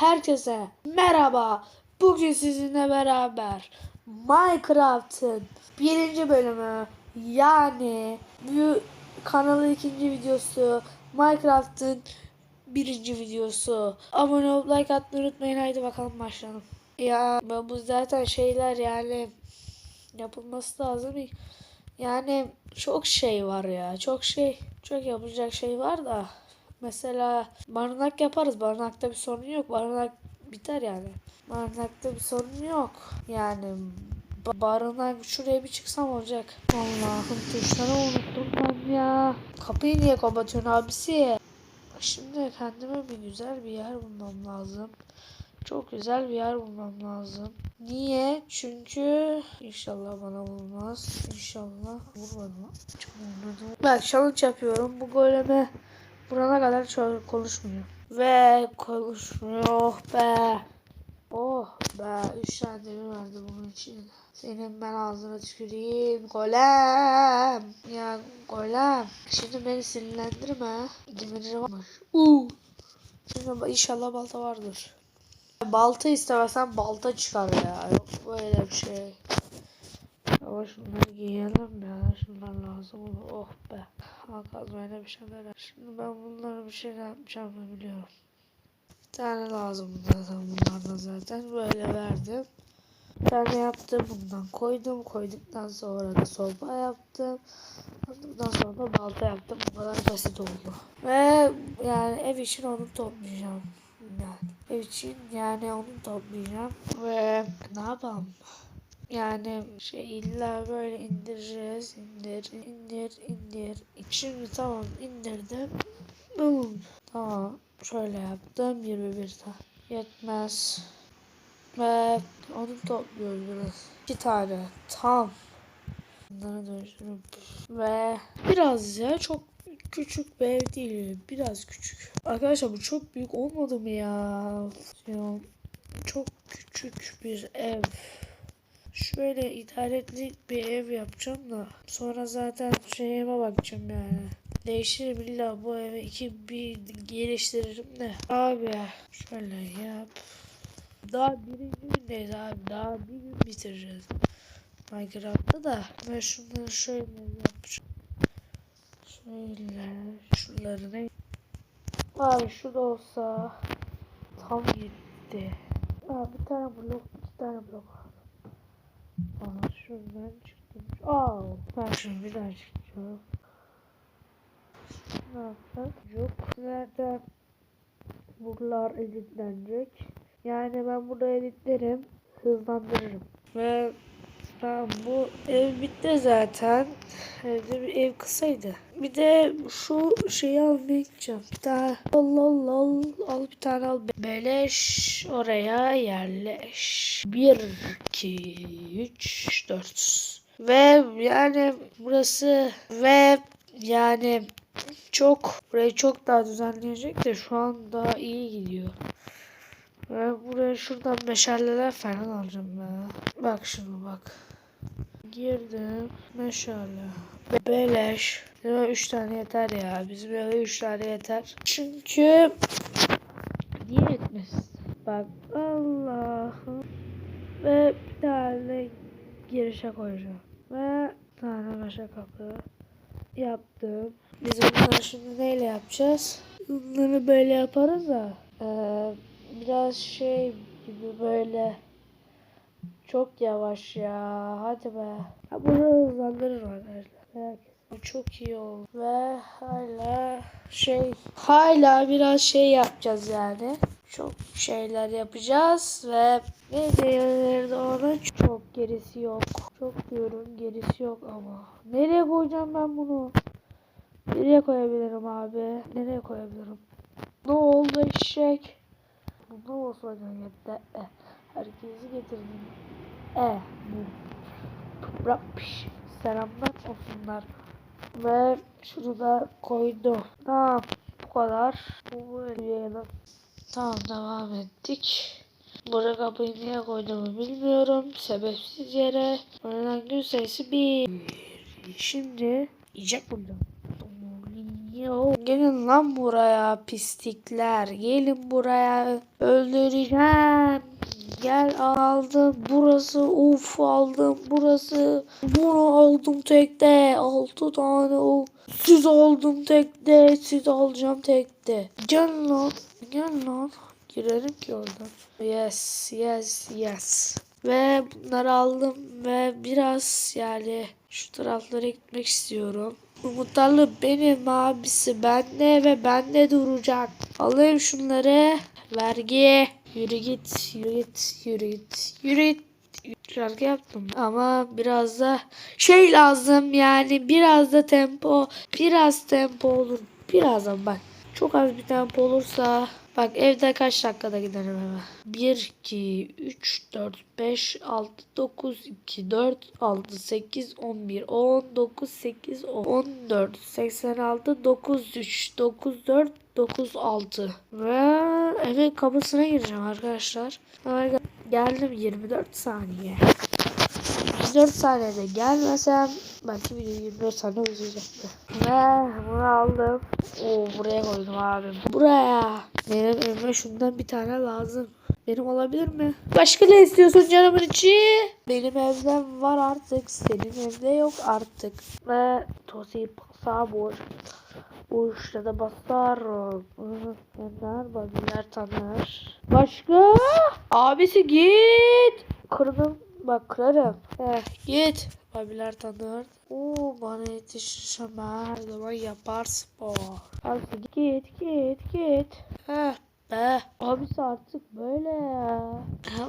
Herkese merhaba. Bugün sizinle beraber Minecraft'ın birinci bölümü yani bu kanalın ikinci videosu Minecraft'ın birinci videosu. Abone olup like atmayı unutmayın. Haydi bakalım başlayalım. Ya bu zaten şeyler yani yapılması lazım. Yani çok şey var ya. Çok şey, çok yapılacak şey var da. Mesela barınak yaparız. Barınakta bir sorun yok. Barınak biter yani. Barınakta bir sorun yok. Yani ba- barınak şuraya bir çıksam olacak. Allah'ım tuşları unuttum ben ya. Kapıyı niye kapatıyorsun abisi? Şimdi kendime bir güzel bir yer bulmam lazım. Çok güzel bir yer bulmam lazım. Niye? Çünkü inşallah bana vurmaz. İnşallah vurmadı. Çok vurmadı. Ben challenge yapıyorum. Bu goleme vurana kadar çok konuşmuyor. Ve konuşmuyor be. Oh be. Üç tane demir verdi bunun için. Senin ben ağzına tüküreyim. Golem. Ya golem. Şimdi beni sinirlendirme. Demirci varmış. Uuu. Şimdi inşallah balta vardır. Balta istemesen balta çıkar ya. Yok böyle bir şey. Ama şunları giyelim ya. Şunlar lazım olur. Oh be. Kazmayla bir şeyler. Şimdi ben bunları bir şey yapacağımı biliyorum. Bir tane lazım zaten bunlardan zaten. Böyle verdim. Bir tane yaptım bundan koydum. Koyduktan sonra da sopa yaptım. Ondan sonra da balta yaptım. Bu kadar basit oldu. Ve yani ev için onu toplayacağım. Yani ev için yani onu toplayacağım. Ve ne yapalım? Yani şey illa böyle indireceğiz. İndir, indir, indir. Şimdi tamam indirdim. Boom. Tamam. Şöyle yaptım. 21 tane. Yetmez. Ve onu topluyoruz biraz. İki tane. Tam. Bunları dönüştürüp ve biraz ya çok küçük bir ev değil. Biraz küçük. Arkadaşlar bu çok büyük olmadı mı? Ya çok küçük bir ev. Şöyle idaretlik bir ev yapacağım da sonra zaten şeyime bakacağım yani. Değişirim illa bu evi iki bir geliştiririm de. Abi şöyle yap. Daha birinci gündeyiz abi. Daha bir gün bitireceğiz. Minecraft'ta da ben şunları şöyle yapacağım. Şöyle şunları ne? Abi şu da olsa tam gitti. Aa, bir tane blok, iki tane blok. Şuradan çıktım. Aa, ben şimdi bir daha çıkacağım. Ne yapsak? Yok. Nerede? Buralar editlenecek. Yani ben burada editlerim. Hızlandırırım. Ve Tamam bu ev bitti zaten. Evde bir ev kısaydı. Bir de şu şeyi almaya gideceğim. Bir tane al al al al bir tane al. Beleş oraya yerleş. 1 2 3 4 ve yani burası ve yani çok burayı çok daha düzenleyecek de şu an daha iyi gidiyor. Ve buraya şuradan meşaleler falan alacağım ya. Bak şimdi bak. Girdim. Meşale. Be- Beleş. Mi? Üç tane yeter ya. Bizim eve üç tane yeter. Çünkü niye yetmesin? Bak Allah'ım. Ve bir tane girişe koyacağım. Ve bir tane meşe kapı yaptım. Biz bunları şimdi neyle yapacağız? Bunları böyle yaparız da. Eee biraz şey gibi böyle çok yavaş ya. Hadi be. Ha, bunu hızlandırır arkadaşlar. Merak. Bu çok iyi oldu. Ve hala şey hala biraz şey yapacağız yani. Çok şeyler yapacağız ve ne diyorlardı ona çok gerisi yok. Çok diyorum gerisi yok ama. Nereye koyacağım ben bunu? Nereye koyabilirim abi? Nereye koyabilirim? Ne oldu eşek? Bu ne olsa cennette e. Herkesi getirdim. E. Toprak piş. Selamlar olsunlar. Ve şunu da koydum. Tamam. Bu kadar. Bu yiyelim. Tamam devam ettik. Buraya kapıyı niye koyduğumu bilmiyorum. Sebepsiz yere. Oynanan gün sayısı bir. Şimdi yiyecek burada. Gelin lan buraya pislikler. Gelin buraya. Öldüreceğim. Gel aldım. Burası uf aldım. Burası. Bunu aldım tekte. Altı tane o. Siz aldım tekte. Siz alacağım tekte. Gel lan. Gel lan. Girelim ki oradan. Yes, yes, yes. Ve bunları aldım ve biraz yani şu taraflara gitmek istiyorum. Umutlarlı benim abisi bende ve bende duracak. Alayım şunları. Vergi. Yürü git, yürü git, yürü git, yürü git. Şarkı yaptım ama biraz da şey lazım yani biraz da tempo biraz tempo olur birazdan bak çok az bir tempo olursa bak evde kaç dakikada giderim hemen 1 2 3 4 5 6 9 2 4 6 8 11 10 9 8 10 14 86 9 3 9 4 9 6 ve evin kapısına gireceğim arkadaşlar. Gel- Geldim 24 saniye. 24 saniyede gelmesem belki video 24 saniye uzayacaktı. Ve bunu aldım. Oo buraya koydum abi. Buraya. Benim evime şundan bir tane lazım. Benim olabilir mi? Başka ne istiyorsun canımın içi? Benim evde var artık. Senin evde yok artık. Ve Tosi sabur. Bu işte de basar. Onlar babiler tanır. Başka? Abisi git. Kırdım. Bak kırarım. Eh, git. Babiler tanır. Oo bana yetişirsem her zaman yapar spor. Abisi git git git. Abisi artık böyle.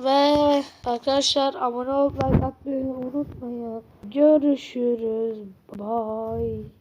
Ve arkadaşlar abone olup like unutmayın. Görüşürüz. Bye.